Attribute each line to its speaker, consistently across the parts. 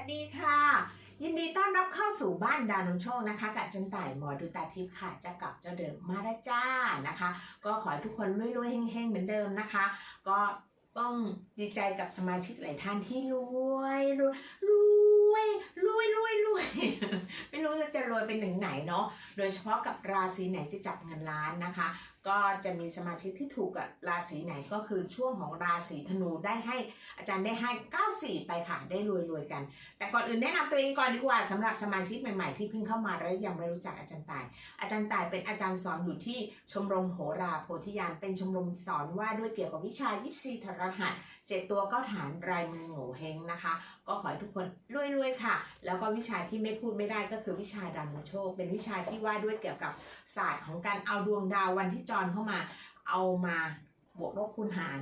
Speaker 1: วัสดีค่ะ ยินดีต้อนรับเข้าสู่บ้านดาวนำโชคนะคะกับจันต่ายหมอดูตาทิพย์ค่ะจะกลับเจ้าเดิมมาแล้วจ้านะคะ ก็ขอให้ทุกคนรวยๆเฮงๆเหมือนเดิมนะคะ ก็ต้องดีใจกับสมาชิกหลายท่านที่รวยรวยรวยรวยรวยรวยไม่รู้จะรวยเป็นถึงไหนเนาะโดยเฉพาะกับราศีไหนจะจับเงินล้านนะคะ ก็จะมีสมาชิกที่ถูกกับราศีไหนก็คือช่วงของราศีธนูได้ให้อาจารย์ได้ให้ 94 ไปค่ะ ได้รวยๆกัน แต่ก่อนอื่นแนะนำตัวเองก่อนดีกว่าสำหรับสมาชิกใหม่ๆ ที่เพิ่งเข้ามาแล้วยังไม่รู้จักอาจารย์ตาย อาจารย์ตายเป็นอาจารย์สอนอยู่ที่ชมรมโหราโพธิญาณเป็นชมรมสอนว่าด้วยเกี่ยวกับวิชายิปซีทรหัส เจ็ดตัวเก้าฐานรายมือโง่เฮงนะคะ ก็ขอให้ทุกคนรวยๆค่ะ แล้วก็วิชาที่ไม่พูดไม่ได้ก็คือวิชาดำโชค เป็นวิชาที่ว่าด้วยเกี่ยวกับศาสตร์ของการเอาดวงดาววันที่จรเข้ามาเอามาบวกลบคูณหาร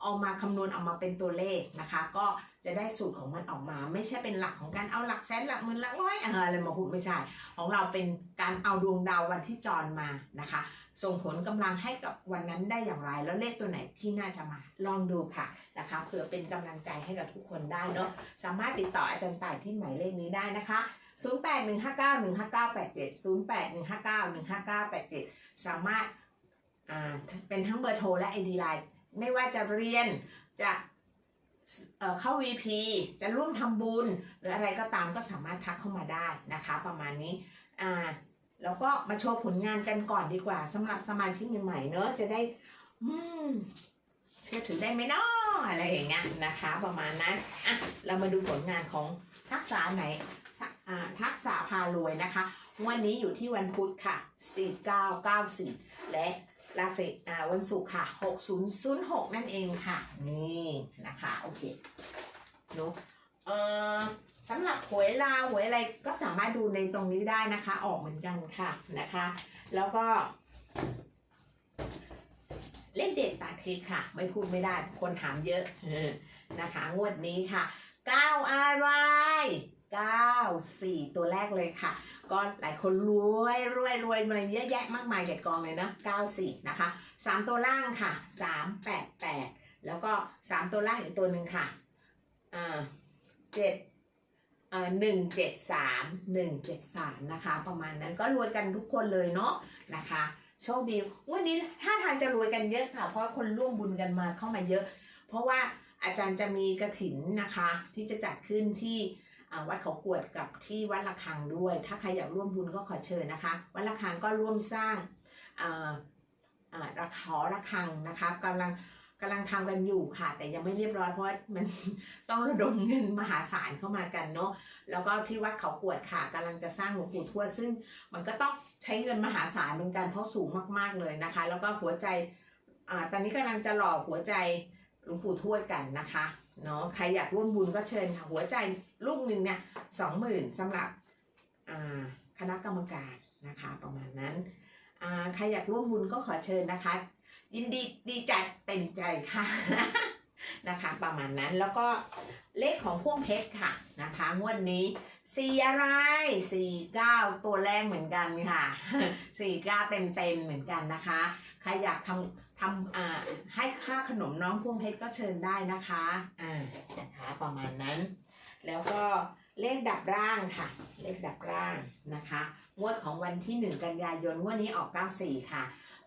Speaker 1: เอามาคำนวณออกมาเป็นตัวเลขนะคะ ก็จะได้สูตรของมันออกมา ไม่ใช่เป็นหลักของการเอาหลักแสนหลักหมื่นหลักร้อยอออะไรมาพูดไม่ใช่ ของเราเป็นการเอาดวงดาววันที่จรมานะคะ ส่งผลกำลังให้กับวันนั้นได้อย่างไร แล้วเลขตัวไหนที่น่าจะมาลองดูค่ะนะคะเผื่อเป็นกำลังใจให้กับทุกคนได้เนาะสามารถติดต่ออาจารย์ต่ายที่หมายเลขนี้ได้นะคะ0815915987สามารถอ่าเป็นทั้งเบอร์โทรและ ID Line ไม่ว่าจะเรียนจะเเข้า VP จะร่วมทำบุญ หรืออะไรก็ตามก็สามารถทักเข้ามาได้นะคะ ประมาณนี้อ่า แล้วก็มาโชว์ผลงานกันก่อนดีกว่าสำหรับสมาชิกใหม่ๆเนอะจะได้ อืมเชื่อถือได้ไหมเนาะอะไรอย่างเงี้ยนะคะ ประมาณนั้นอะเรามาดูผลงานของทักษะไหนทักษะพารวยนะคะ วันนี้อยู่ที่วันพุธค่ะ 4994 และราศีอ่าวันศุกร์ค่ะ 6006 นั่นเองค่ะ นี่นะคะ โอเคเนอะเออ สำหรับหวยลาวหวยอะไรก็สามารถดูในตรงนี้ได้นะคะ ออกเหมือนกันค่ะนะคะ แล้วก็ เล่นเด็ดตาทิพย์ค่ะ ไม่พูดไม่ได้คนถามเยอะนะคะ งวดนี้ค่ะ9อะไร9 4 ตัวแรกเลยค่ะ ก็หลายคนรวยรวยรวยมาเยอะแยะมากมายแก่กองเลยนะ94นะคะ 3 ตัวล่างค่ะ 388 แล้วก็ 3 ตัวล่างอีกตัวหนึ่งค่ะอ่า 7เอ่อ173 173นะคะ ประมาณนั้นก็รวยกันทุกคนเลยเนาะนะคะโชคดีวันนี้ถ้าทางจะรวยกันเยอะค่ะ เพราะคนร่วมบุญกันมาเข้ามาเยอะ เพราะว่าอาจารย์จะมีกระถินนะคะ ที่จะจัดขึ้นที่วัดเขากวดกับที่วัดระฆังด้วย ถ้าใครอยากร่วมบุญก็ขอเชิญนะคะ วัดระฆังก็ร่วมสร้างอ่าอ่าระหอระฆังนะคะกำลัง กำลังทำกันอยู่ค่ะ แต่ยังไม่เรียบร้อยเพราะมันต้องระดมเงินมหาศาลเข้ามากันเนาะแล้วก็ที่วัดเขากวดค่ะกำลังจะสร้างหลวงปู่ทวดซึ่งมันก็ต้องใช้เงินมหาศาลเหมือนกันเพราะสูงมากๆเลยนะคะ แล้วก็หัวใจอ่าตอนนี้กำลังจะหล่อหัวใจหลวงปู่ทวดกันนะคะเนาะใครอยากร่วมบุญก็เชิญค่ะหัวใจลูกหนึ่งเนี่ยสองหมื่นสำหรับอ่าคณะกรรมการนะคะประมาณนั้นอ่าใครอยากร่วมบุญก็ขอเชิญนะคะ ยินดีดีใจเต็มใจค่ะนะคะ ประมาณนั้นแล้วก็เลขของพ่วงเพชรค่ะนะคะ งวดนี้สี่อะไรสี่เก้าตัวแรกเหมือนกันค่ะสี่เก้าเต็มเต็มเหมือนกันนะคะ ใครอยากทำทำอ่าให้ค่าขนมน้องพ่วงเพชรก็เชิญได้นะคะอ่านะคะประมาณนั้น แล้วก็เลขดับร่างค่ะ เลขดับร่างนะคะ งวดของวันที่หนึ่งกันยายนงวดนี้ออกเก้าสี่ค่ะ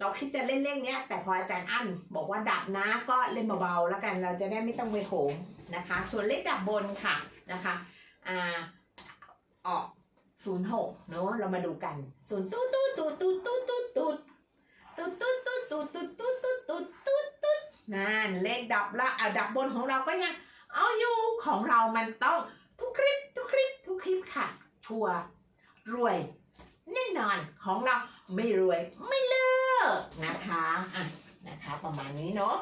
Speaker 1: เราคิดจะเล่นเลขเนี้ย แต่พออาจารย์อั้นบอกว่าดับนะก็เล่นเบาๆแล้วกันเราจะได้ไม่ต้องไปโหมนะคะ ส่วนเลขดับบนค่ะนะคะอ่าออกศูนย์หกเนาะเรามาดูกันศูนย์ตู้ตู้ตู้ตู้ตู้ตู้ตู้ตุ๊ดตุ๊ดตุ๊ดตุ๊ดตุ๊ดตุ๊ดตุ๊ดตุ๊ดตุ๊ดตุ๊ดนั่นเลขดับละอะดับบนของเราก็ยังเอาอยู่ของเรามันต้องทุกคลิปทุกคลิปทุกคลิปค่ะ ชัวร์รวยแน่นอนของเราไม่รวยไม่เลิก นะคะอะนะคะประมาณนี้เนาะ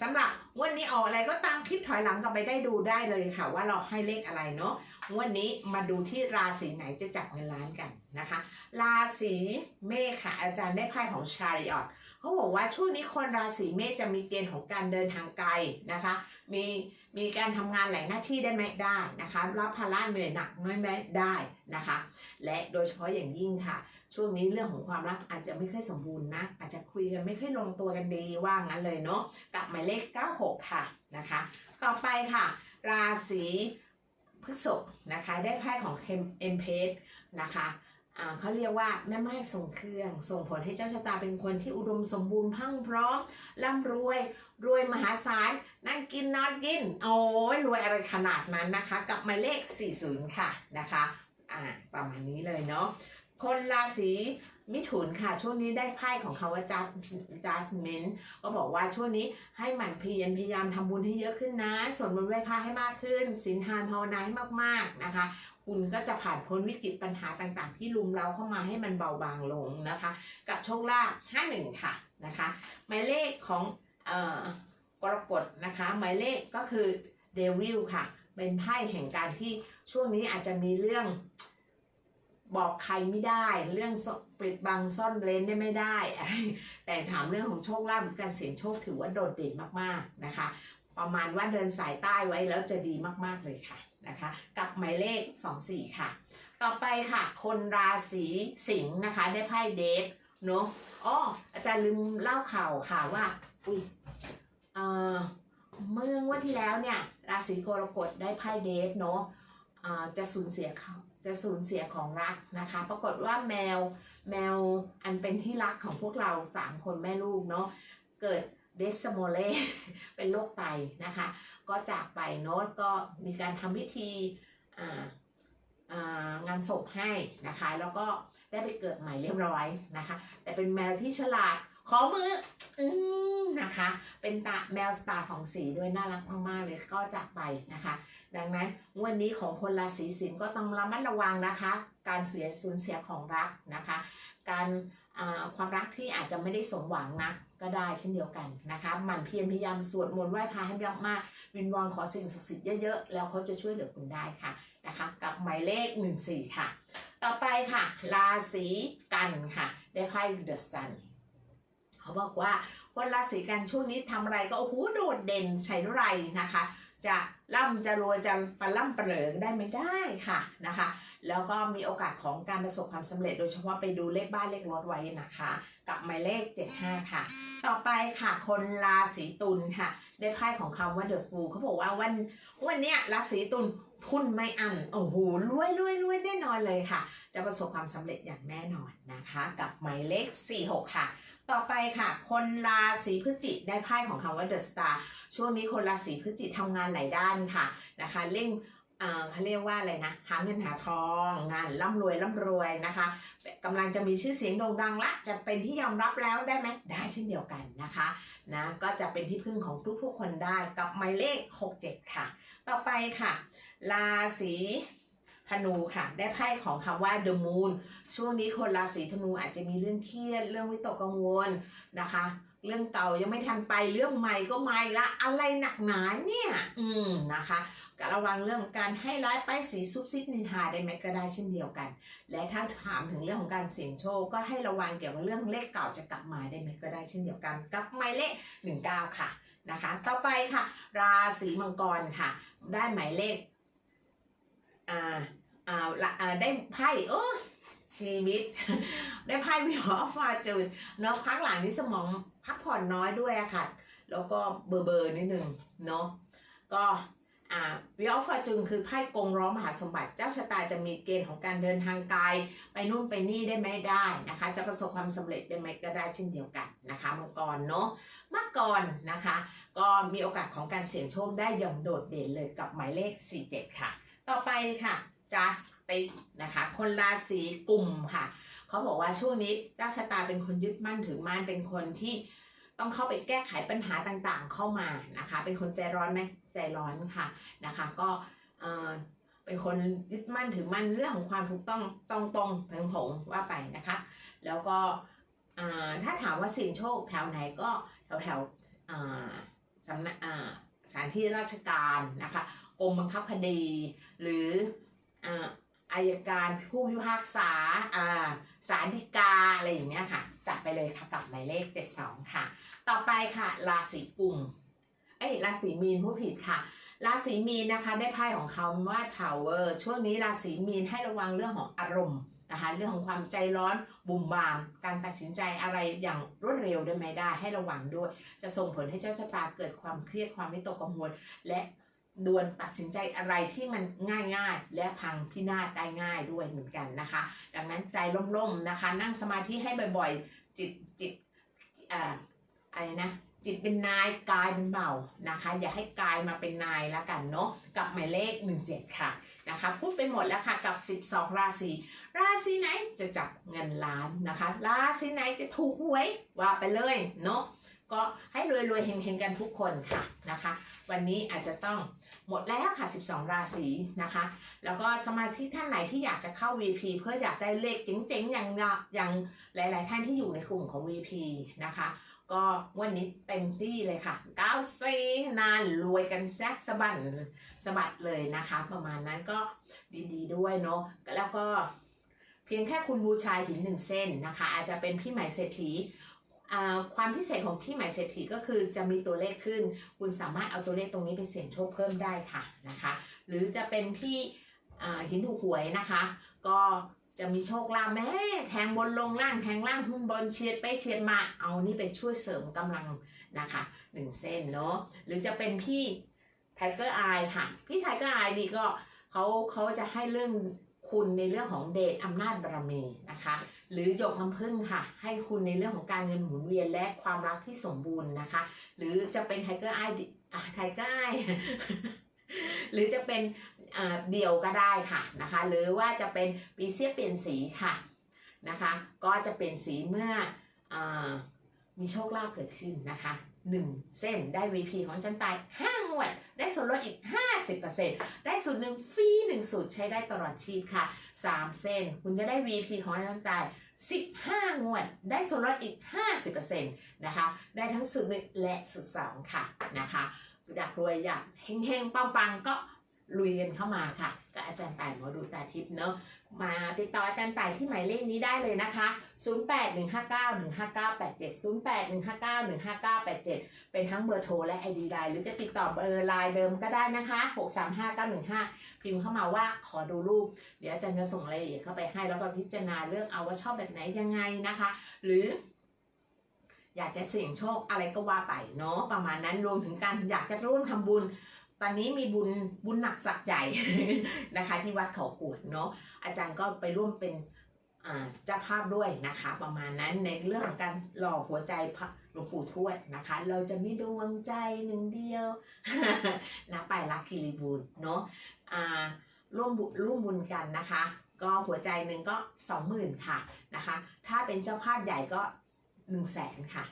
Speaker 1: สำหรับวันนี้ออกอะไรก็ตามคลิปถอยหลังกลับไปได้ดูได้เลยค่ะ ว่าเราให้เลขอะไรเนาะวันนี้มาดูที่ราศีไหนจะจับเงินล้านกันนะคะ ราศีเมษค่ะ อาจารย์ได้ไพ่ของชาริออตเขาบอกว่าช่วงนี้คนราศีเมษจะมีเกณฑ์ของการเดินทางไกลนะคะ มี มีการทำงานหลายหน้าที่ได้ไหมได้นะคะ รับภาระเหนื่อยหนักน้อยไหมได้นะคะ และโดยเฉพาะอย่างยิ่งค่ะ ช่วงนี้เรื่องของความรักอาจจะไม่ค่อยสมบูรณ์นะอาจจะคุยกันไม่ค่อยลงตัวกันดีว่างั้นเลยเนาะกับหมายเลข 96 ค่ะนะคะ ต่อไปค่ะ ราศีพฤษภนะคะได้ไพ่ของเอ็มเพสนะคะ เขาเรียกว่าแม่ไม้ทรงเครื่อง ส่งผลให้เจ้าชะตาเป็นคนที่อุดมสมบูรณ์พั่งพร้อมร่ำรวย รวยมหาศาลนั่งกินนอนกิน โอ้ยรวยอะไรขนาดนั้นนะคะ กับหมายเลข 40 ค่ะนะคะอ่าประมาณนี้เลยเนาะคนราศีมิถุนค่ะ ช่วงนี้ได้ไพ่ของคาว่าจัดจัสเมนก็บอกว่าช่วงนี้ให้หมั่นเพียรพยายามทำบุญให้เยอะขึ้นนะสวดมนต์ไหว้พระให้มากขึ้นศีลทานภาวนาให้มากๆนะคะ คุณก็จะผ่านพ้นวิกฤตปัญหาต่างๆ ที่ลุมเราเข้ามาให้มันเบาบางลงนะคะ กับโชคลาภ51 ค่ะนะคะหมายเลขของเอ่อกรกฎนะคะหมายเลขก็คือเดวิลค่ะ เป็นไพ่แห่งการที่ช่วงนี้อาจจะมีเรื่องบอกใครไม่ได้ เรื่องปิดบังซ่อนเร้นได้ไม่ได้ แต่ถามเรื่องของโชคลาภหรือการเสี่ยงโชคถือว่าโดดเด่นมากๆนะคะ ประมาณว่าเดินสายใต้ไว้แล้วจะดีมากๆเลยค่ะ นะคะ กับหมายเลข 24 ค่ะ ต่อไปค่ะ คนราศีสิงห์นะคะ ได้ไพ่เดทเนาะอ๋ออาจารย์ลืมเล่าข่าวค่ะว่าอุ้ยเอ่อเมื่องวันที่แล้วเนี่ย ราศีกรกฎได้ไพ่เดทเนาะอ่าจะสูญเสียเขาจะสูญเสียของรักนะคะ ปรากฏว่าแมวแมวอันเป็นที่รักของพวกเราสามคนแม่ลูกเนาะเกิด เดสโมเลเป็นโรคไตนะคะ ก็จากไปโน้ตก็มีการทำพิธีงานศพให้นะคะ แล้วก็ได้ไปเกิดใหม่เรียบร้อยนะคะ แต่เป็นแมวที่ฉลาดขอมืออืมนะคะ เป็นตาแมวตาสองสีด้วยน่ารักมากๆเลยก็จากไปนะคะ ดังนั้นวันนี้ของคนราศีสิงห์ก็ต้องระมัดระวังนะคะ การเสียสูญเสียของรักนะคะ การ ความรักที่อาจจะไม่ได้สมหวังนะก็ได้เช่นเดียวกันนะคะหมั่นเพียรพยายามสวดมนต์ไหว้พระให้มากๆวินวอนขอสิ่งศักดิ์สิทธิ์เยอะๆ แล้วเขาจะช่วยเหลือคุณได้ค่ะนะคะกับหมายเลข 14 ค่ะ ต่อไปค่ะ ราศีกันค่ะ ได้ไพ่ The Sun เขาบอกว่าคนราศีกันช่วงนี้ทำอะไรก็โอ้โหโดดเด่นใช้ไรนะคะ จะ ร่ำจะรวยจะปลล่ำปลเหลิงได้ไม่ได้ค่ะนะคะ แล้วก็มีโอกาสของการประสบความสำเร็จ โดยเฉพาะไปดูเลขบ้านเลขรถไว้นะคะ กับหมายเลข 75 ค่ะ ต่อไปค่ะ คนราศีตุลค่ะ ได้ไพ่ของคำว่า The Fool เขาบอกว่าวันวันเนี้ยราศีตุลทุนไม่อันโอ้โหรวยรวยรวยแน่นอนเลยค่ะ จะประสบความสำเร็จอย่างแน่นอนนะคะ กับหมายเลข 46 ค่ะ ต่อไปค่ะ คนราศีพฤศจิกได้ไพ่ของคำว่า The Star ช่วงนี้คนราศีพฤศจิกทำงานหลายด้านค่ะนะคะเร่งเอ่อเขาเรียกว่าอะไรนะ หาเงินหาทองงานร่ำรวยร่ำรวยนะคะกำลังจะมีชื่อเสียงโด่งดังละ จะเป็นที่ยอมรับแล้วได้ไหมได้เช่นเดียวกันนะคะนะก็จะเป็นที่พึ่งของทุกๆคนได้กับหมายเลข 67 ค่ะ ต่อไปค่ะ ราศี ธนูค่ะ ได้ไพ่ของคำว่า The Moon ช่วงนี้คนราศีธนูอาจจะมีเรื่องเครียด เรื่องวิตกกังวลนะคะ เรื่องเก่ายังไม่ทันไปเรื่องใหม่ก็มาอีกละอะไรหนักหนาเนี่ย อืมนะคะก็ระวังเรื่องการให้ร้ายป้ายสีซุบซิบนินทาได้ไหมก็ได้เช่นเดียวกัน และถ้าถามถึงเรื่องของการเสี่ยงโชคก็ให้ระวังเกี่ยวกับเรื่องเลขเก่าจะกลับมาได้ไหมก็ได้เช่นเดียวกันกับหมายเลข19ค่ะนะคะ ต่อไปค่ะ ราศีมังกรค่ะ ได้หมายเลข อ่าอ่าละอ่าได้ไพ่เออชีวิต ได้ไพ่วิหอฟาจูนเนาะพักหลังนี้สมองพักผ่อนน้อยด้วยอะค่ะ แล้วก็เบอร์เบอร์นิดนึงเนาะก็อ่าวิออฟฟอร์จูนคือไพ่กงร้องมหาสมบัติเจ้าชะตาจะมีเกณฑ์ของการเดินทางไกลไปนู่นไปนี่ได้ไหมได้นะคะ จะประสบความสำเร็จได้ไหมก็ได้เช่นเดียวกันนะคะมังกรเนาะมังกรนะคะ ก็มีโอกาสของการเสี่ยงโชคได้อย่างโดดเด่นเลยกับหมายเลข 47 ค่ะ ต่อไปค่ะจัสติกนะคะ คนราศีกุมค่ะ เขาบอกว่าช่วงนี้เจ้าชะตาเป็นคนยึดมั่นถือมั่นเป็นคนที่ต้องเข้าไปแก้ไขปัญหาต่างๆเข้ามานะคะ เป็นคนใจร้อนไหมใจร้อนค่ะนะคะ ก็เออเป็นคนยึดมั่นถือมั่นเรื่องของความถูกต้องตรงตรงๆผงผงว่าไปนะคะ แล้วก็อ่าถ้าถามว่าเสี่ยงโชคแถวไหนก็แถวแถวสำนักอ่าสถานที่ราชการนะคะ กรมบังคับคดี หรืออายการผู้พิพากษาอ่าศาลฎีกาอะไรอย่างเงี้ยค่ะ จัดไปเลยค่ะกับหมายเลข 72 ค่ะ ต่อไปค่ะ ราศีกุมเอ้ยราศีมีนผู้ผิดค่ะ ราศีมีนนะคะได้ไพ่ของเขาว่าทาวเวอร์ช่วงนี้ราศีมีนให้ระวังเรื่องของอารมณ์นะคะเรื่องของความใจร้อนบุ่มบาม การตัดสินใจอะไรอย่างรวดเร็วได้ไหมได้ให้ระวังด้วย จะส่งผลให้เจ้าชะตาเกิดความเครียดความวิตกกังวล และ ดวนตัดสินใจอะไรที่มันง่ายๆ และพังพินาศได้ง่ายด้วยเหมือนกันนะคะ ดังนั้นใจร่มๆนะคะ นั่งสมาธิให้บ่อยๆ จิตจิตอ่าอะไรนะจิตเป็นนายกายเป็นเบานะคะ อย่าให้กายมาเป็นนายแล้วกันเนาะกับหมายเลข 17 ค่ะนะคะพูดไปหมดแล้วค่ะกับ 12 ราศีราศีไหนจะจับเงินล้านนะคะ ราศีไหนจะถูกหวยว่าไปเลยเนาะ ก็ให้รวยๆเฮงๆกันทุกคนค่ะนะคะ วันนี้อาจจะต้องหมดแล้วค่ะ 12 ราศีนะคะ แล้วก็สมาชิกท่านไหนที่อยากจะเข้า VP เพื่ออยากได้เลขเจ๋งๆ อย่างเราอย่างหลาย ๆ ท่านที่อยู่ในกลุ่มของ VP นะคะ ก็วันนี้เต็มที่เลยค่ะ9ซีนานรวยกันแซกสะบันสะบัดเลยนะคะ ประมาณนั้นก็ดีๆด้วยเนาะแล้วก็เพียงแค่คุณบูชาหินหนึ่งเส้นนะคะ อาจจะเป็นพี่ใหม่เศรษฐี ความพิเศษของพี่หม่เศรษฐีก็คือจะมีตัวเลขขึ้น คุณสามารถเอาตัวเลขตรงนี้ไปเสี่ยงโชคเพิ่มได้ค่ะนะคะ หรือจะเป็นพี่หินถูหวยนะคะ ก็จะมีโชคลาภแม่แทงบนลงล่างแทงล่างขึ้นบนเฉียดไปเฉียดมาเอานี่ไปช่วยเสริมกำลังนะคะหนึ่งเส้นเนาะหรือจะเป็นพี่ไทเกอร์ไอค่ะ พี่ไทเกอร์ไอนี่ก็เขาเขาจะให้เรื่อง คุณในเรื่องของเดชอำนาจบารมีนะคะ หรือหยกน้ำผึ้งค่ะ ให้คุณในเรื่องของการเงินหมุนเวียนและความรักที่สมบูรณ์นะคะ หรือจะเป็นไทเกอร์ไอไทเกอร์ไอหรือจะเป็นเดี่ยวก็ได้ค่ะนะคะ หรือว่าจะเป็นปีเสียเปลี่ยนสีค่ะนะคะ ก็จะเปลี่ยนสีเมื่ออมีโชคลาภเกิดขึ้นนะคะหนึ่งเส้นได้ VP ของจันตายห้างวด ได้ส่วนลดอีก 50% ได้สูตรหนึ่งฟรีหนึ่งสูตรใช้ได้ตลอดชีพค่ะ 3 เส้น คุณจะได้ VP ของน้ำตาย 15 งวด ได้ส่วนลดอีก 50%นะคะ ได้ทั้งสูตรหนึ่งและสูตรสองค่ะนะคะ อยากรวยอยากเฮงๆปังๆก็ ลุยกันเข้ามาค่ะกับอาจารย์ต่ายหมอดูตาทิพย์เนอะมาติดต่ออาจารย์ต่ายที่หมายเลขนี้ได้เลยนะคะ 0815915987 0815915987 เป็นทั้งเบอร์โทรและ ID ไลน์หรือจะติดต่อเบอร์ไลน์เดิมก็ได้นะคะ 635915 พิมพ์เข้ามาว่าขอดูรูป เดี๋ยวอาจารย์จะส่งรายละเอียดเข้าไปให้แล้วก็พิจารณาเรื่องเอาว่าชอบแบบไหนยังไงนะคะ หรืออยากจะเสี่ยงโชคอะไรก็ว่าไปเนาะประมาณนั้นรวมถึงการอยากจะร่วมทำบุญ ตอนนี้มีบุญบุญหนักสักใหญ่นะคะ ที่วัดเขากวดเนาะอาจารย์ก็ไปร่วมเป็นเจ้าภาพด้วยนะคะ ประมาณนั้นในเรื่องของการหล่อหัวใจพระหลวงปู่ทวดนะคะ เราจะมีดวงใจหนึ่งเดียวนะไปรักคิริบูลเนาะร่วมบุร่วมบุญกันนะคะ ก็หัวใจหนึ่งก็สองหมื่นค่ะนะคะ ถ้าเป็นเจ้าภาพใหญ่ก็หนึ่งแสนค่ะ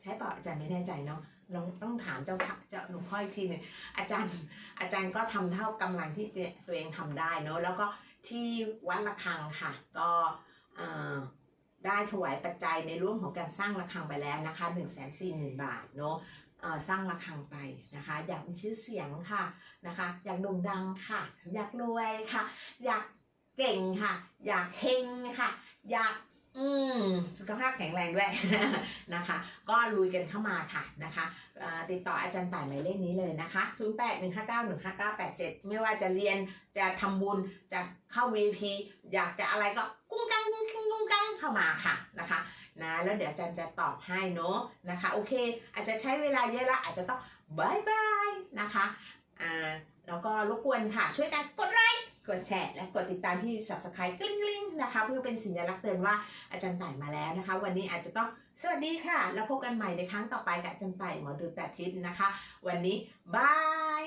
Speaker 1: ใช่เปล่าอาจารย์ไม่แน่ใจเนาะ ลองต้องถามเจ้าพระเจ้าหลวงพ่ออีกทีหนึ่งอาจารย์อาจารย์ก็ทำเท่ากำลังที่ตัวเองทำได้เนาะแล้วก็ที่วัดระฆังค่ะ ก็ได้ถวายปัจจัยในร่วมของการสร้างระฆังไปแล้วนะคะ1นึ่งแสนสี่หมื่นบาทเนาะสร้างระฆังไปนะคะ อยากมีชื่อเสียงค่ะนะคะ อยากโด่งดังค่ะ อยากรวยค่ะ อยากเก่งค่ะ อยากเฮงค่ะ อยาก อืมสุขภาพแข็งแรงด้วยนะคะ ก็ลุยกันเข้ามาค่ะนะคะติดต่ออาจารย์ต่ายหมายเลขนี้เลยนะคะ 0815915987 ไม่ว่าจะเรียนจะทำบุญจะเข้า VP อยากจะอะไรก็กุ้งกังกุ้งกังกุ้งกังเข้ามาค่ะนะคะนะแล้วเดี๋ยวอาจารย์จะตอบให้เนาะนะคะ โอเค อาจจะใช้เวลาเยอะละอาจจะต้องบายบายนะคะอ่าแล้วก็รบกวนค่ะ ช่วยกันกดไลค์ กดแชร์และกดติดตามที่ subscribe กลิ้งๆนะคะ เพื่อเป็นสัญลักษณ์เตือนว่าอาจารย์ต่ายมาแล้วนะคะ วันนี้อาจจะต้องสวัสดีค่ะ แล้วพบกันใหม่ในครั้งต่อไปกับอาจารย์ต่ายหมอดูแต่ทิพย์นะคะ วันนี้บาย